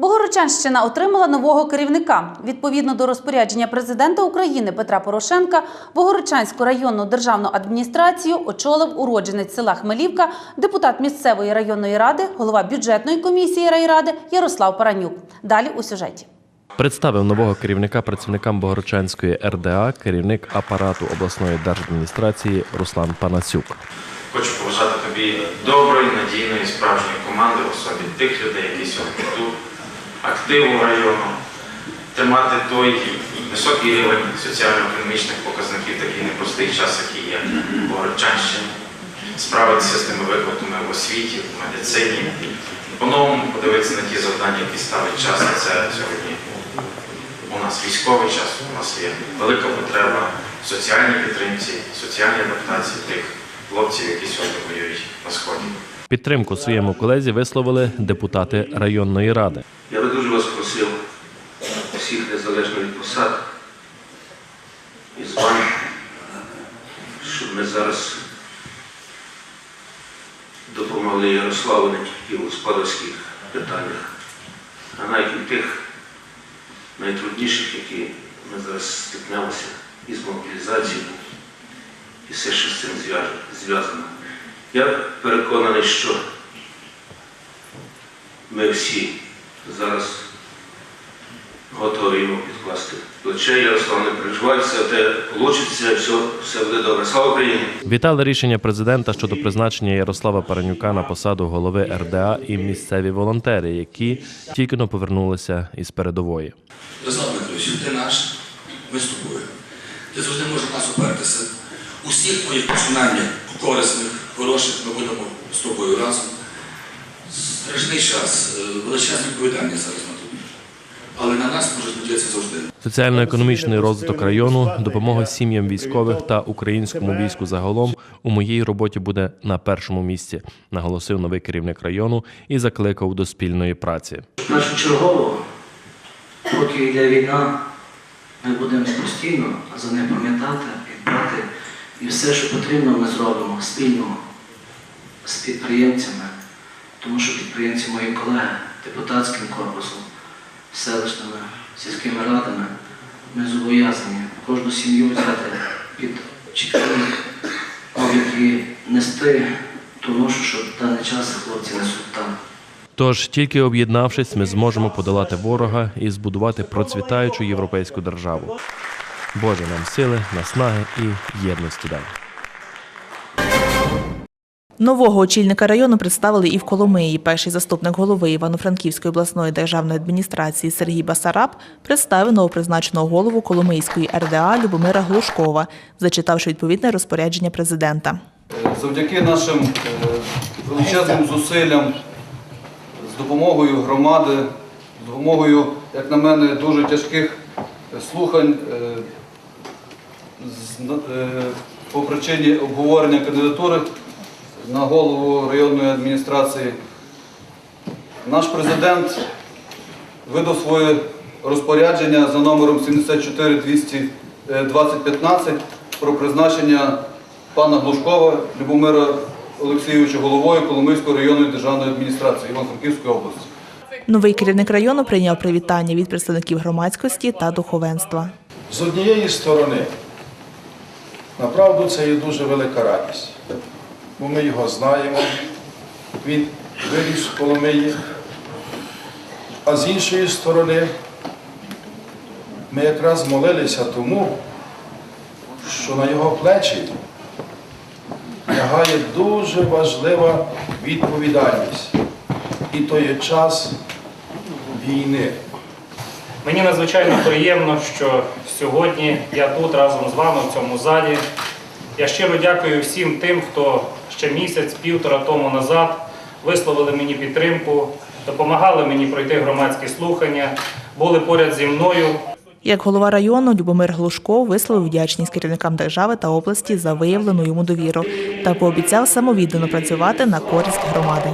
Богородчанщина отримала нового керівника. Відповідно до розпорядження президента України Петра Порошенка, Богородчанську районну державну адміністрацію очолив уродженець села Хмелівка, депутат місцевої районної ради, голова бюджетної комісії райради Ярослав Паранюк. Далі у сюжеті. Представив нового керівника працівникам Богородчанської РДА керівник апарату обласної держадміністрації Руслан Панасюк. Хочу побажати тобі доброї, надійної, справжньої команди в особі тих людей, які сьогодні тут, активу району, тримати той високий рівень соціально-економічних показників, такий непростий час, який є в Городчанщині, справитися з тими викликами в освіті, в медицині, по-новому подивитися на ті завдання, які ставить час. А це сьогодні у нас військовий час, у нас є велика потреба в соціальній підтримці, соціальній адаптації тих хлопців, які сьогодні воюють на сході. Підтримку своєму колезі висловили депутати районної ради. Я би дуже вас просив, всіх незалежно від посад, і з вами, щоб ми зараз допомогли Ярославу не тільки у господарських питаннях, а навіть у тих найтрудніших, які ми зараз стикнемося із мобілізацією і все, що з цим зв'язано. Я переконаний, що ми всі зараз готові йому підкласти плече. Ярослав, не переживай, все те получиться, все, все буде добре. Слава Україні! Вітали рішення президента щодо призначення Ярослава Паранюка на посаду голови РДА і місцеві волонтери, які тільки но повернулися із передової. Ярослав Дмитрович, ти наш, ми з тобою. Ти завжди можеш нас опертися. Усіх твоїх починаннях корисних, хороших ми будемо з тобою разом. Страшний час, е, величезне відповідальність зараз на тобі. Але на нас може надіятися завжди. Соціально-економічний розвиток району, допомога сім'ям військових та українському війську загалом у моїй роботі буде на першому місці, наголосив новий керівник району і закликав до спільної праці. Першочергово, поки йде війна, ми будемо постійно за нею пам'ятати і дбати. І все, що потрібно, ми зробимо спільно з підприємцями, тому що підприємці мої колеги, депутатським корпусом, селищними, сільськими радами, ми зобов'язані кожну сім'ю взяти під чіткий облік і нести ту ношу, що в даний час хлопці несуть там. Тож тільки об'єднавшись, ми зможемо подолати ворога і збудувати процвітаючу європейську державу. Боже нам сили, наснаги і єдності дай. Нового очільника району представили і в Коломиї. Перший заступник голови Івано-Франківської обласної державної адміністрації Сергій Басараб представив новопризначеного голову Коломийської РДА Любомира Глушкова, зачитавши відповідне розпорядження президента. Завдяки нашим е, величезним зусиллям, з допомогою громади, з допомогою, як на мене, дуже тяжких е, слухань е, по причині обговорення кандидатури на голову районної адміністрації, наш президент видав своє розпорядження за номером 74 200 е, 2015 про призначення пана Глушкова Любомира Олексійовича головою Коломийської районної державної адміністрації Івано-Франківської області. Новий керівник району прийняв привітання від представників громадськості та духовенства. З однієї сторони, направду це є дуже велика радість, бо ми його знаємо, він виріс в Коломиї, а з іншої сторони, ми якраз молилися тому, що на його плечі лягає дуже важлива відповідальність. І то є час війни. Мені надзвичайно приємно, що сьогодні я тут разом з вами в цьому залі. Я щиро дякую всім тим, хто ще місяць, півтора тому назад висловили мені підтримку, допомагали мені пройти громадські слухання, були поряд зі мною. Як голова району Любомир Глушко висловив вдячність керівникам держави та області за виявлену йому довіру та пообіцяв самовіддано працювати на користь громади.